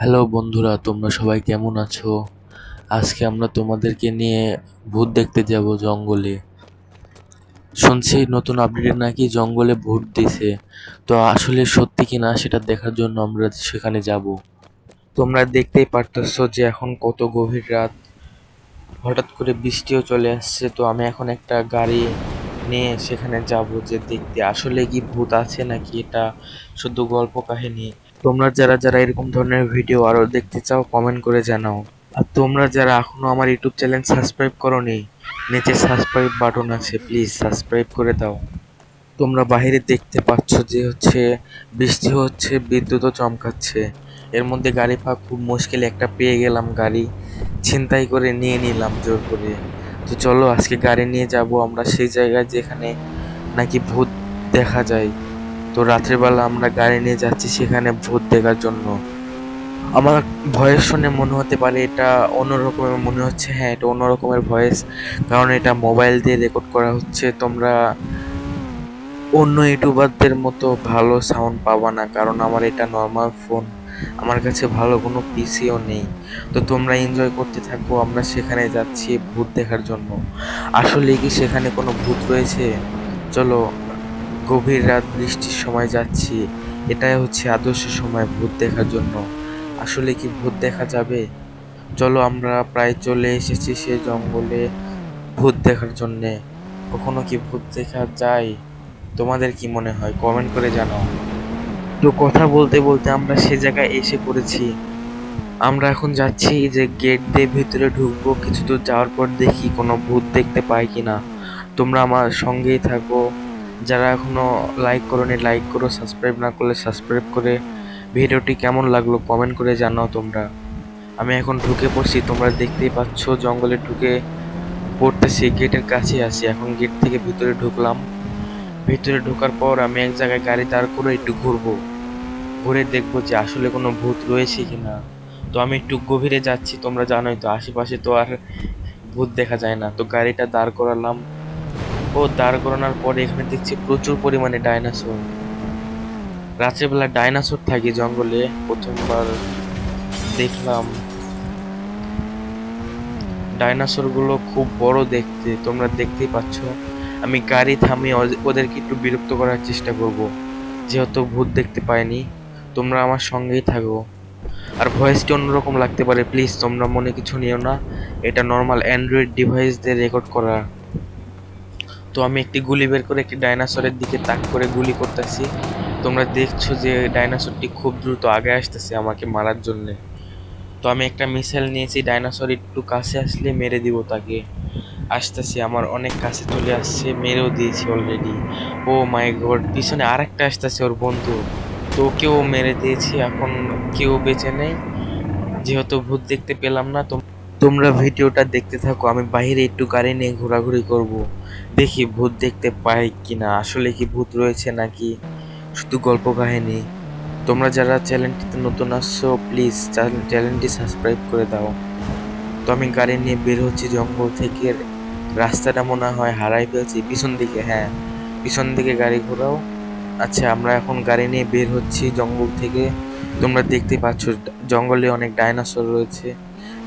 Hello বন্ধুরা, তোমরা সবাই কেমন আছো? আজকে আমরা তোমাদেরকে নিয়ে ভূত দেখতে যাব জঙ্গলে। শুনছি নতুন আপডেটে নাকি জঙ্গলে ভূত দিছে। তো আসলে সত্যি কি না সেটা দেখার জন্য আমরা সেখানে যাব। তোমরা দেখতেই পারতেছো যে এখন কত গভীর রাত। হঠাৎ করে বৃষ্টিও চলে আসছে, তো আমি এখন একটা গাড়ি নিয়ে সেখানে যাব যে দেখতে আসলে কি ভূত আছে নাকি এটা শুধু গল্প কাহিনী। তোমরা যারা যারা এরকম ধরনের ভিডিও আরও দেখতে চাও কমেন্ট করে জানাও। আর তোমরা যারা এখনও আমার ইউটিউব চ্যানেল সাবস্ক্রাইব করোনি, নিচে সাবস্ক্রাইব বাটন আছে প্লিজ সাবস্ক্রাইব করে দাও। তোমরা বাইরে দেখতে পাচ্ছ যে হচ্ছে বৃষ্টি হচ্ছে, বিদ্যুৎও চমকাচ্ছে। এর মধ্যে গাড়ি পাওয়া খুব মুশকিল একটা পেয়ে গেলাম গাড়ি, ছিনতাই করে নিয়ে নিলাম জোর করে। তো চলো আজকে গাড়ি নিয়ে যাব আমরা সেই জায়গায় যেখানে নাকি ভূত দেখা যায়। তো রাত্রেবেলা আমরা গাড়ি নিয়ে যাচ্ছি সেখানে ভূত দেখার জন্য। আমার ভয়েস শুনে মনে হতে পারে এটা অন্যরকমের, মনে হচ্ছে হ্যাঁ এটা অন্যরকমের ভয়েস, কারণ এটা মোবাইল দিয়ে রেকর্ড করা হচ্ছে। তোমরা অন্য ইউটিউবারদের মতো ভালো সাউন্ড পাবা না, কারণ আমার এটা নর্মাল ফোন আমার কাছে ভালো কোনো পিসিও নেই। তো তোমরা এনজয় করতে থাকো, আমরা সেখানে যাচ্ছি ভূত দেখার জন্য। আসলে কি সেখানে কোনো ভূত রয়েছে? চলো গভীর রাত বৃষ্টির সময় যাচ্ছি। এটাই হচ্ছে আদর্শ সময় ভূত দেখার জন্য। আসলে কি ভূত দেখা যাবে? চলো আমরা প্রায় চলে এসেছি সে জঙ্গলে ভূত দেখার জন্যে। কখনো কি ভূত দেখা যায়? তোমাদের কি মনে হয়? কমেন্ট করে জানাও। তো কথা বলতে বলতে আমরা সে জায়গায় এসে পড়েছি। আমরা এখন যাচ্ছি যে গেট দিয়ে ভিতরে ঢুকবো। কিছু দূর যাওয়ার পর দেখি কোনো ভূত দেখতে পাই কিনা। তোমরা আমার সঙ্গেই থাকো। যারা এখনও লাইক করোনি লাইক করো সাবস্ক্রাইব না করলে সাবস্ক্রাইব করে ভিডিওটি কেমন লাগল কমেন্ট করে জানাও তোমরা। আমি এখন ঢুকে পড়ছি, তোমরা দেখতেই পাচ্ছ জঙ্গলে ঢুকে পড়তেছি, গেটের কাছে আছি। এখন গেট থেকে ভিতরে ঢুকলাম। ভিতরে ঢোকার পর আমি এক জায়গায় গাড়ি দাঁড় করে একটু ঘুরবো। ঘুরে দেখব যে আসলে কোনো ভূত রয়েছে কি না তো আমি একটু গভীরে যাচ্ছি, তোমরা জানোই তো, আশেপাশে তো আর ভূত দেখা যায় না। তো গাড়িটা দাঁড় করালাম। ও দাঁড় করানোর পরে এখানে দেখছি প্রচুর পরিমাণে ডাইনোসর। রাত্রেবেলা ডাইনোসর থাকে জঙ্গলে, প্রথমবার দেখলাম। ডাইনোসরগুলো খুব বড় দেখতে, তোমরা দেখতেই পাচ্ছ। আমি গাড়ি থামিয়ে ওদের- ওদেরকে একটু বিরক্ত করার চেষ্টা করব। যেহেতু ভূত দেখতে পাইনি, তোমরা আমার সঙ্গেই থাকো। আর ভয়েসটি অন্যরকম লাগতে পারে? প্লিজ, তোমরা মনে কিছু নিও না। এটা নর্মাল অ্যান্ড্রয়েড ডিভাইস দিয়ে রেকর্ড করা। তো আমি একটি গুলি বের করে একটি ডাইনোসরের দিকে তাক করে গুলি করতেছি। তোমরা দেখছ যে ডাইনোসরটি খুব দ্রুত আগে আসতেছে আমাকে মারার জন্যে। তো আমি একটা মিসাইল নিয়েছি, ডাইনোসর একটু কাছে আসলে মেরে দিব তাকে। আসতেছে, আমার অনেক কাছে চলে আসছে, মেরেও দিয়েছি অলরেডি ও মাই গড পিছনে আরেকটা আসতেছে ওর বন্ধু। তো ওকেও মেরে দিয়েছি, এখন কেউ বেঁচে নেই। যেহেতু ভূত দেখতে পেলাম না, তো তোমরা ভিডিওটা দেখতে থাকো, আমি বাইরে একটু গাড়ি নিয়ে ঘোরাঘুরি করব। দেখি ভূত দেখতে পাই কিনা, আসলে কি ভূত রয়েছে নাকি? শুধু গল্প কাহিনী। তোমরা যারা চ্যানেলটিতে নতুন আসছো প্লিজ চ্যানেলটি সাবস্ক্রাইব করে দাও। তো আমি গাড়ি নিয়ে বের হচ্ছি জঙ্গল থেকে। রাস্তাটা মনে হয় হারাই ফেলছি, পিছন দিকে হ্যাঁ। পিছন দিকে গাড়ি ঘোরাও। আচ্ছা আমরা এখন গাড়ি নিয়ে বের হচ্ছি জঙ্গল থেকে। তোমরা দেখতে পাচ্ছ, জঙ্গলে অনেক ডাইনোসর রয়েছে।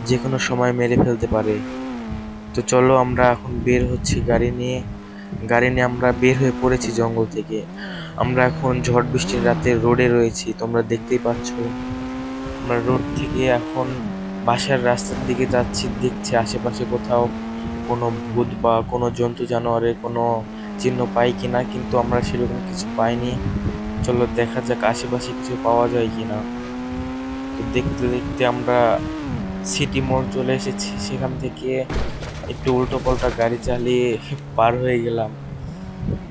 যে কোনো সময় মেরে ফেলতে পারে। তো চলো আমরা এখন বের হচ্ছি গাড়ি নিয়ে। গাড়ি নিয়ে আমরা বের হয়ে পড়েছি জঙ্গল থেকে। আমরা এখন ঝড় বৃষ্টির রাতে রোডে রয়েছি, তোমরা দেখতেই পাচ্ছ। আমরা রোড থেকে এখন বাসার রাস্তার দিকে যাচ্ছি, দেখছি আশেপাশে কোথাও কোনো ভূত বা কোনো জন্তু জানোয়ারের কোনো চিহ্ন পাই কি না কিন্তু আমরা সেরকম কিছু পাইনি। চলো দেখা যাক আশেপাশে কিছু পাওয়া যায় কিনা। তো দেখতে দেখতে আমরা সিটি মোড় চলে এসেছি, সেখান থেকে একটু উল্টো পাল্টা গাড়ি চালিয়ে পার হয়ে গেলাম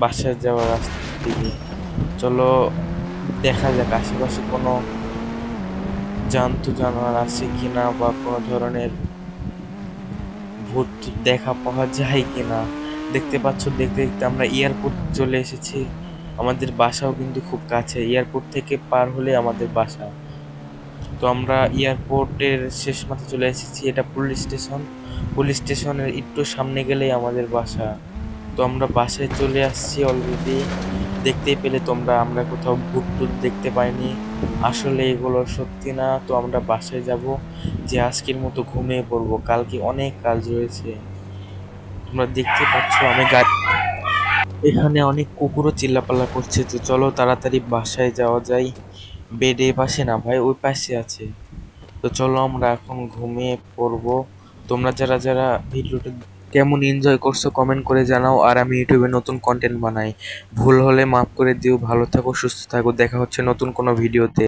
বাসায় যাওয়ার রাস্তা দিকে চলো, দেখা যাক আশেপাশে কোনো জন্তু জানোয়ার আছে কিনা বা কোনো ধরনের ভূত দেখা পাওয়া যায় কিনা। দেখতে পাচ্ছ, দেখতে দেখতে আমরা এয়ারপোর্ট চলে এসেছি। আমাদের বাসাও কিন্তু খুব কাছে, এয়ারপোর্ট থেকে পার হলে আমাদের বাসা। তো আমরা এয়ারপোর্টের শেষ মাথা চলে এসেছি, এটা পুলিশ স্টেশন। পুলিশ স্টেশনের একটু সামনে গেলেই আমাদের বাসা। তো আমরা বাসায় চলে আসছি অলরেডি দেখতেই পেলে তোমরা, আমরা কোথাও ভূত টুত দেখতে পাইনি। আসলে এগুলো সত্যি না, তো আমরা বাসায় যাব যে আজকের মতো ঘুমিয়ে পড়ব। কালকে অনেক কাজ রয়েছে। তোমরা দেখতে পাচ্ছ আমি গাড়ি এখানে অনেক কুকুরও চিল্লাপাল্লা করছে, তো চলো তাড়াতাড়ি বাসায় যাওয়া যায় বেডে পাশে না ভাই, ওই পাশে আছে। তো চলো আমরা এখন ঘুমিয়ে পড়ব। তোমরা যারা যারা ভিডিওটা কেমন এনজয় করছ কমেন্ট করে জানাও, আর আমি ইউটিউবে নতুন কন্টেন্ট বানাই। ভুল হলে মাফ করে দিও, ভালো থাকো, সুস্থ থাকো, দেখা হচ্ছে নতুন কোনো ভিডিওতে